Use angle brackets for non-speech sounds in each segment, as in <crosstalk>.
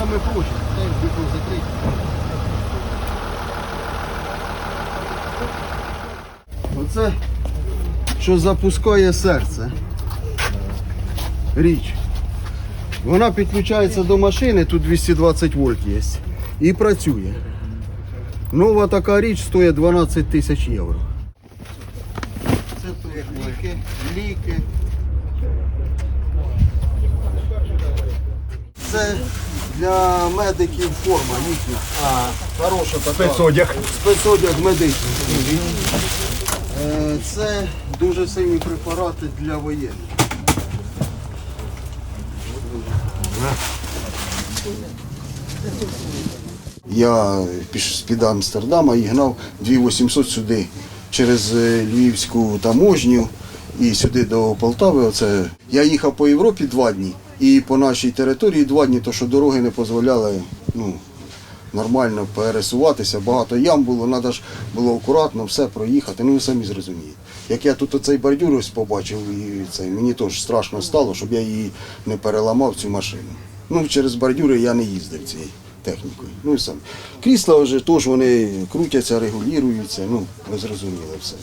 саме хоче. Та й вікно закрити. Оце, що запускає серце. Річ. Вона підключається до машини, тут 220 вольт є. І працює. Нова така річ стоїть 12 тисяч євро. Це тут ліки, ліки. Це для медиків форма їхня. А, хороша така. Спецодяг. Спецодяг медичний. Е, Це дуже сильні препарати для воєнних. Я пішов з-під Амстердама і гнав 2800 сюди через е, Львівську таможню і сюди до Полтави. Оце. Я їхав по Європі два дні і по нашій території два дні, то що дороги не дозволяли ну, нормально пересуватися. Багато ям було, треба ж було акуратно все проїхати. Ну ви самі зрозумієте. Як я тут оцей бордюр ось побачив, і цей, мені теж страшно стало, щоб я її не переламав цю машину. Ну, через бордюри я не їздив цією технікою. Ну і сам. Крісла вже теж вони крутяться, регулюються, ну, ви зрозуміли все.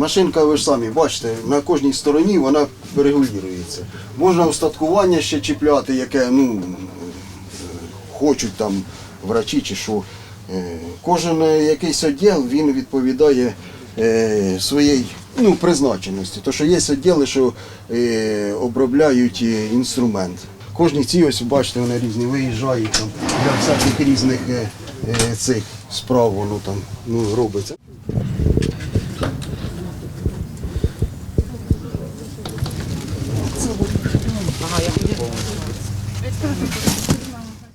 Машинка, ви ж самі бачите, на кожній стороні вона регулюється. Можна устаткування ще чіпляти, яке ну, хочуть там врачі чи що. Е, Кожен е, якийсь відділ він відповідає е, своїй ну, призначеності. То що є відділи, що обробляють інструмент. Кожні ці ось бачите, вони різні виїжджають там для всяких різних цих справ воно там ну, робиться.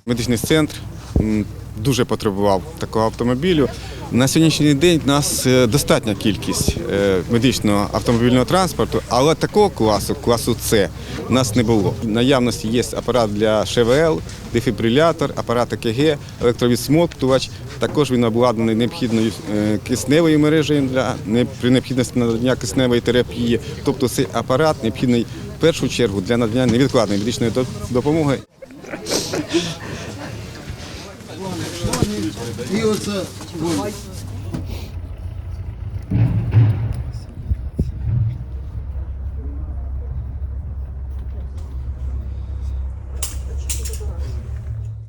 Медичний центр дуже потребував такого автомобілю. На сьогоднішній день у нас е, достатня кількість е, медичного автомобільного транспорту, але такого класу, класу С, у нас не було. Наявності є апарат для ШВЛ, дефібрилятор, апарат ЕКГ, електровідсмоктувач. Також він обладнаний необхідною е, кисневою мережею для при необхідності надання кисневої терапії. Тобто цей апарат необхідний в першу чергу для надання невідкладної медичної допомоги І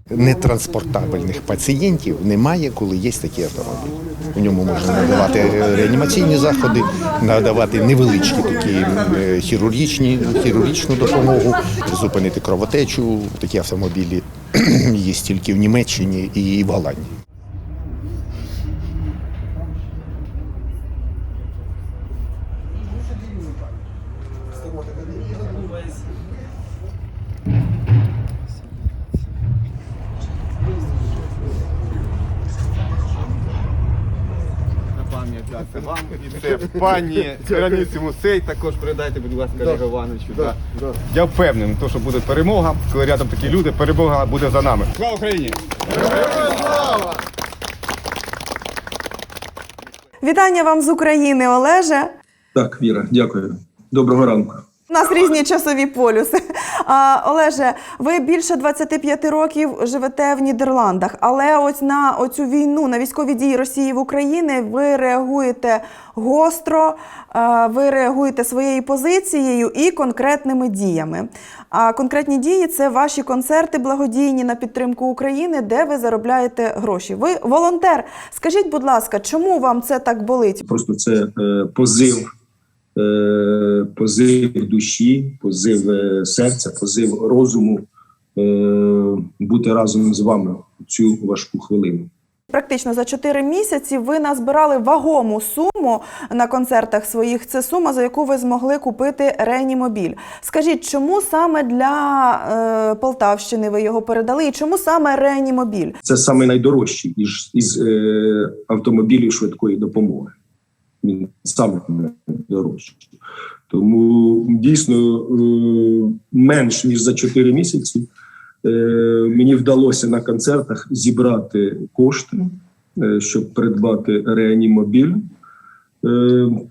Нетранспортабельних пацієнтів немає, коли є такі автомобілі. У ньому можна надавати реанімаційні заходи, надавати невеличкі такі е, хірургічні, хірургічну допомогу, зупинити кровотечу. Такі автомобілі <clears throat> є тільки в Німеччині і в Голландії. Це вам і це пані Верониці Мусей. Також передайте, будь ласка, Олегу Івановичу. да, Да. да. Я впевнений, те, що буде перемога, коли рядом такі люди, перемога буде за нами. Слава Україні! Вітання вам з України, Олеже. Так, Віра, дякую. Доброго ранку. У нас різні часові полюси. Олеже, ви більше 25 років живете в Нідерландах, але ось на оцю війну, на військові дії Росії в Україні ви реагуєте гостро, а, ви реагуєте своєю позицією і конкретними діями. А конкретні дії це ваші концерти благодійні на підтримку України, де ви заробляєте гроші. Ви волонтер. Скажіть, будь ласка, чому вам це так болить? Просто це е, позив, е, позив душі, позив е, серця, позив розуму е, бути разом з вами у цю важку хвилину. Практично за 4 місяці ви назбирали вагому суму на концертах своїх. Це сума, за яку ви змогли купити реанімобіль. Скажіть, чому саме для е, Полтавщини ви його передали, і чому саме реанімобіль? Це саме найдорожчий із, із е, автомобілів швидкої допомоги. Він саме найдорожчий. Тому дійсно е, менш ніж за 4 місяці е, мені вдалося на концертах зібрати кошти, е, щоб придбати реанімобіль.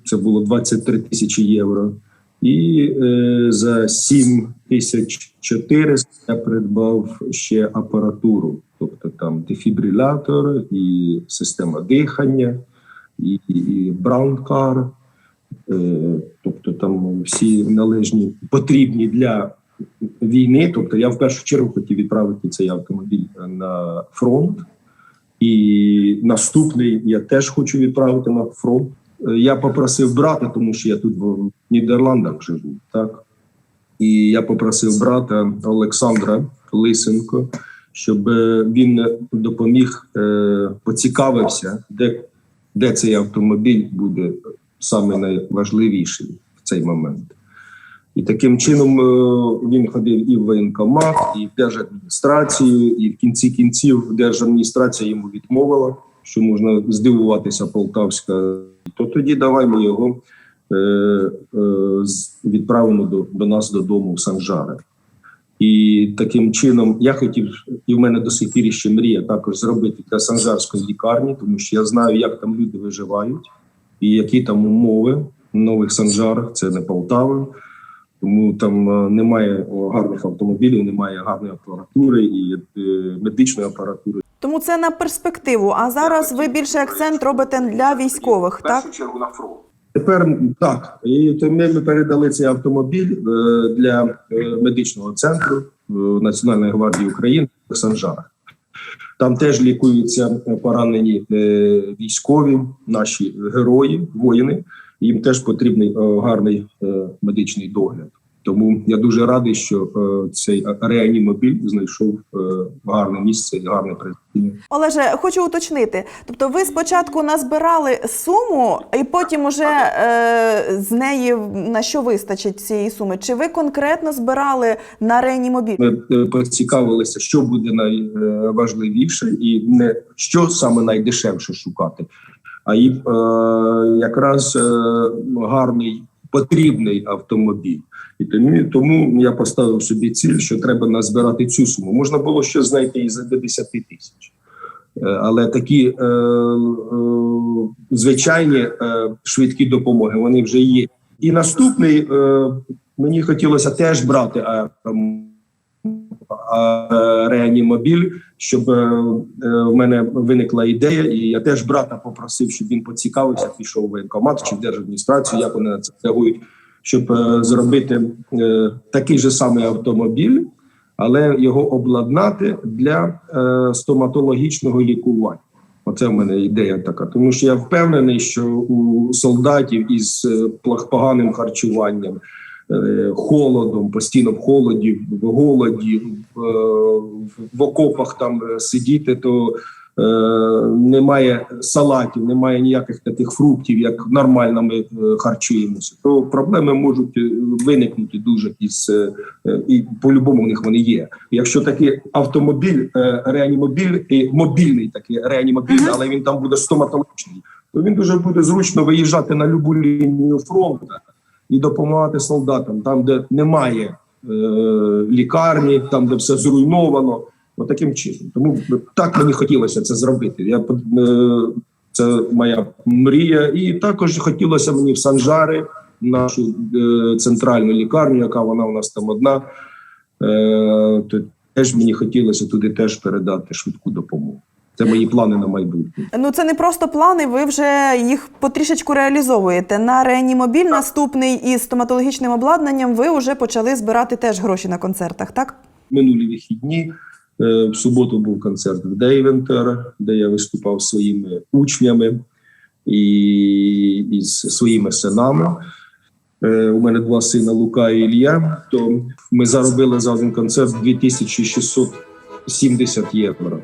Це було 23 тисячі євро. І за 7400 я придбав ще апаратуру, тобто там дефібрилятор і система дихання, і, і, браункар, е, тобто там всі належні потрібні для війни. Тобто я в першу чергу хотів відправити цей автомобіль на фронт. І наступний я теж хочу відправити на фронт. Е, Я попросив брата, тому що я тут в Нідерландах живу, так і я попросив брата Олександра Лисенко, щоб е, він допоміг, е, поцікавився, де, де цей автомобіль буде саме найважливіший в цей момент. І таким чином е, він ходив і в воєнкомат, і в держадміністрацію, і в кінці кінців держадміністрація йому відмовила, що можна здивуватися Полтавська. То тоді давай ми його е, е, відправимо до, до нас додому в Санжари. І таким чином я хотів, і в мене до сих пір ще мрія також зробити для санжарської лікарні, тому що я знаю, як там люди виживають і які там умови в нових санжарах. Це не Полтава. Тому там е, немає гарних автомобілів, немає гарної апаратури і е, медичної апаратури. Тому це на перспективу. А зараз ви більше акцент робите для військових, так? чергу на фронт. Тепер так, і то ми, передали цей автомобіль е, для е, медичного центру е, Національної гвардії України в Санжарах. Там теж лікуються поранені військові, наші герої, воїни. Їм теж потрібний гарний медичний догляд. Тому я дуже радий, що е, цей реанімобіль знайшов е, гарне місце і гарне призначення. Олеже, хочу уточнити. Тобто, ви спочатку назбирали суму, і потім уже е, з неї на що вистачить цієї суми? Чи ви конкретно збирали на реанімобіль? Ми е, поцікавилися, що буде найважливіше, і не що саме найдешевше шукати, а і е, якраз е, гарний потрібний автомобіль. І тому, тому я поставив собі ціль, що треба назбирати цю суму. Можна було ще знайти і за 50 тисяч. Е, Але такі е, е, звичайні е, швидкі допомоги вони вже є. І наступний е, мені хотілося теж брати а, ем, а, реанімобіль, щоб е, е, в мене виникла ідея, і я теж брата попросив, щоб він поцікавився, пішов в воєнкомат чи в держадміністрацію, як вони на це реагують, щоб е, зробити такий же самий автомобіль, але його обладнати для стоматологічного лікування. Оце в мене ідея така, тому що я впевнений, що у солдатів із поганим харчуванням, холодом, постійно в холоді, в голоді, в, е, в окопах там е, сидіти, то е, немає салатів, немає ніяких таких фруктів, як нормально ми е, харчуємося. То проблеми можуть е, виникнути дуже із е, е, і по-любому в них вони є. Якщо такий автомобіль, е, реанімобіль і мобільний такий реанімобіль, але він там буде стоматологічний, то він дуже буде зручно виїжджати на любу лінію фронту і допомагати солдатам, там, де немає е, лікарні, там де все зруйновано. От чином. Тому так мені хотілося це зробити. Я е, це моя мрія, і також хотілося мені в Санжари, нашу е, центральну лікарню, яка вона у нас там одна. Е, то теж мені хотілося туди теж передати швидку допомогу. Це мої плани на майбутнє. Ну це не просто плани, ви вже їх потрішечку реалізовуєте. На реанімобіль наступний із стоматологічним обладнанням ви вже почали збирати теж гроші на концертах, так? минулі вихідні. е, В суботу був концерт в Дейвентер, де я виступав зі своїми учнями і, і з своїми синами. Е, У мене два сина Лука і Ілля. То ми заробили за один концерт 2670 євро.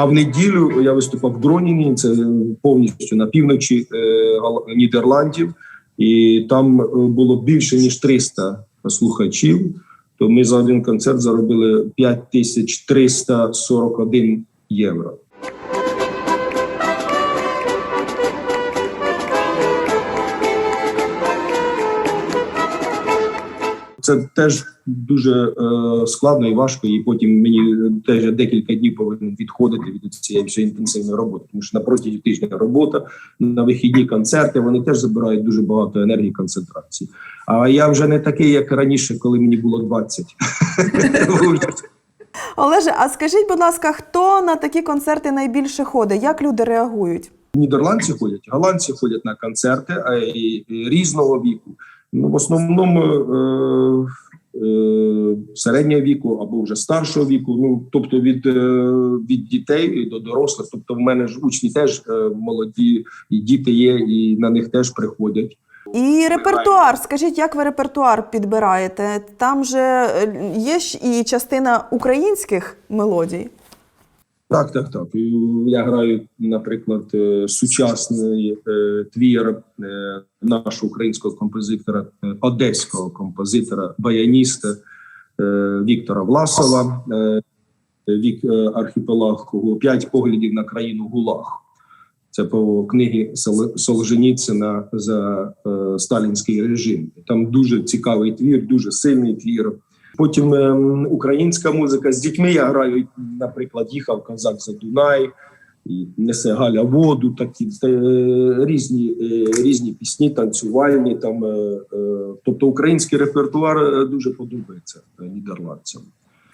А в неділю я виступав в Гроніні, це повністю на півночі е, Нідерландів, і там е, було більше ніж 300 слухачів. То ми за один концерт заробили 5341 євро. Це теж дуже е, складно і важко. І потім мені теж декілька днів повинен відходити від цієї всієї інтенсивної роботи. Тому що на протязі тижня робота, на вихідні концерти вони теж забирають дуже багато енергії концентрації. А я вже не такий, як раніше, коли мені було 20. <laughs> Олеже, а скажіть, будь ласка, хто на такі концерти найбільше ходить? Як люди реагують? Нідерландці ходять, голландці ходять на концерти а і, і різного віку. Ну, в основному е, середнього віку або вже старшого віку. Ну тобто від, е, від дітей до дорослих. Тобто, в мене ж учні теж е, молоді, і діти є, і на них теж приходять. І репертуар. Скажіть, як ви репертуар підбираєте? Там же е, є ж і частина українських мелодій. Так, так, так. Я граю, наприклад, е, сучасний е, твір е, нашого українського композитора, одеського композитора, баяніста Віктора Власова, вік архіпелаг кого п'ять поглядів на країну Гулаг. Це по книгі Сол- Солженіцина за сталінський режим. Там дуже цікавий твір, дуже сильний твір. Потім ем, українська музика з дітьми я граю. Наприклад, їхав козак за Дунай, і несе Галя воду. Такі е, різні, е, різні пісні, танцювальні. Там, е, е, тобто український репертуар дуже подобається нідерландцям.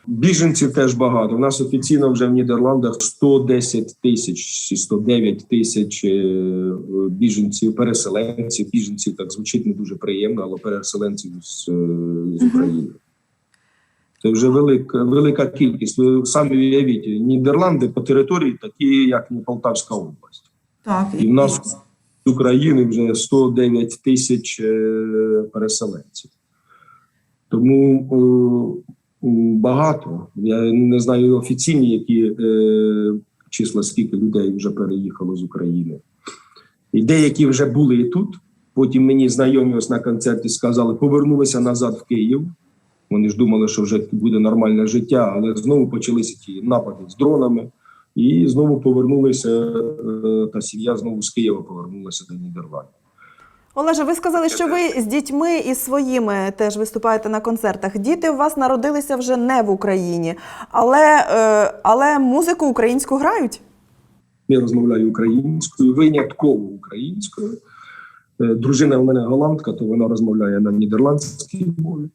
Біженців теж багато. У нас офіційно вже в Нідерландах 110 тисяч чи 109 тисяч біженців, переселенців. Біженців так звучить не дуже приємно, але переселенців з, з України. Це вже велика, велика кількість. Ви самі уявіть, Нідерланди по території такі, як і Полтавська область. Так, І в нас з України вже 109 тисяч е, переселенців. Тому е, багато. Я не знаю офіційні, які е, числа, скільки людей вже переїхало з України. І деякі вже були тут. Потім мені знайомі ось на концерті сказали, повернулися назад в Київ. Вони ж думали, що вже буде нормальне життя, але знову почалися ті напади з дронами. І знову повернулися, е, та сім'я знову з Києва повернулася до Нідерландів. Олеже, ви сказали, що ви з дітьми і своїми теж виступаєте на концертах. Діти у вас народилися вже не в Україні, але, е, але музику українську грають. Я розмовляю українською, винятково українською. Е, Дружина в мене голландка, то вона розмовляє на нідерландській мові.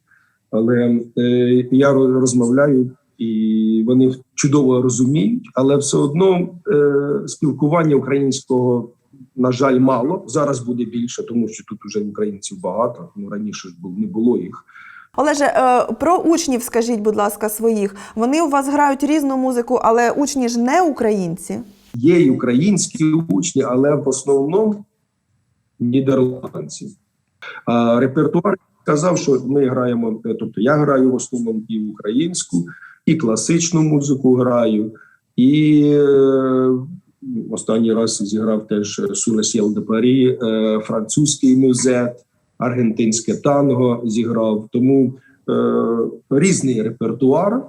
Але е, я розмовляю і вони чудово розуміють, але все одно е, спілкування українського, на жаль, мало. Зараз буде більше, тому що тут вже українців багато. Ну раніше ж не було їх. Олеже, е, про учнів скажіть, будь ласка, своїх. Вони у вас грають різну музику, але учні ж не українці. Є й українські учні, але в основному нідерландці. Репертуар казав, що ми граємо, е, тобто я граю в основному і українську, і класичну музику граю, і е, останній раз зіграв теж Суля де Парі, е, французький мюзет, аргентинське танго зіграв. Тому е, різний репертуар.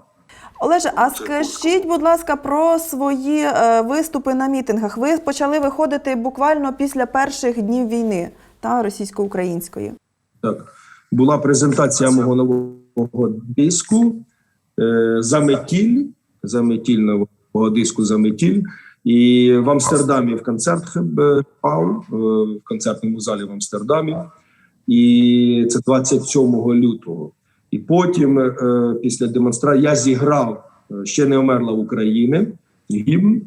Олеже, а скажіть, будь ласка, про свої е, виступи на мітингах. Ви почали виходити буквально після перших днів війни та російсько-української. Так, була презентація мого нового диску е, Заметіль. Заметіль нового диску Заметіль. І в Амстердамі в концерт е, пав е, в концертному залі в Амстердамі. І це 27 лютого. І потім, після демонстрації, я зіграв ще не омерла Україна гімн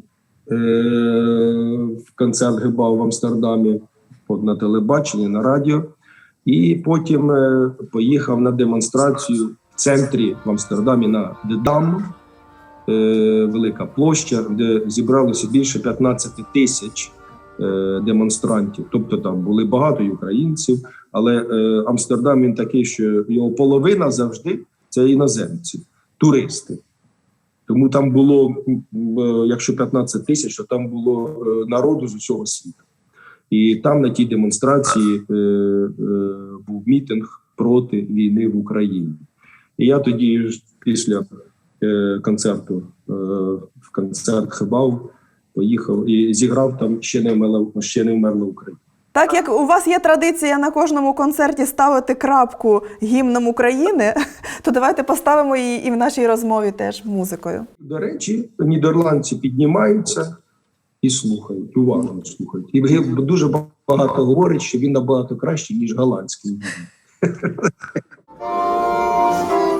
в концерт Гибав в Амстердамі на телебаченні, на радіо. І потім е, поїхав на демонстрацію в центрі в Амстердамі на Дедам, е, велика площа, де зібралося більше 15 тисяч е, демонстрантів. Тобто там були багато і українців, але Амстердам він такий, що його половина завжди це іноземці, туристи. Тому там було, якщо 15 тисяч, то там було народу з усього світу. І там на тій демонстрації е, е, був мітинг проти війни в Україні. І я тоді після е, концерту е, в концерт Хибав поїхав і зіграв там ще не вмерла, ще не вмерла Україна. Так як у вас є традиція на кожному концерті ставити крапку гімном України, <laughs> то давайте поставимо її і в нашій розмові теж музикою. До речі, нідерландці піднімаються і слухають, уважно слухають. І дуже багато говорить, що він набагато кращий, ніж голландський. <laughs>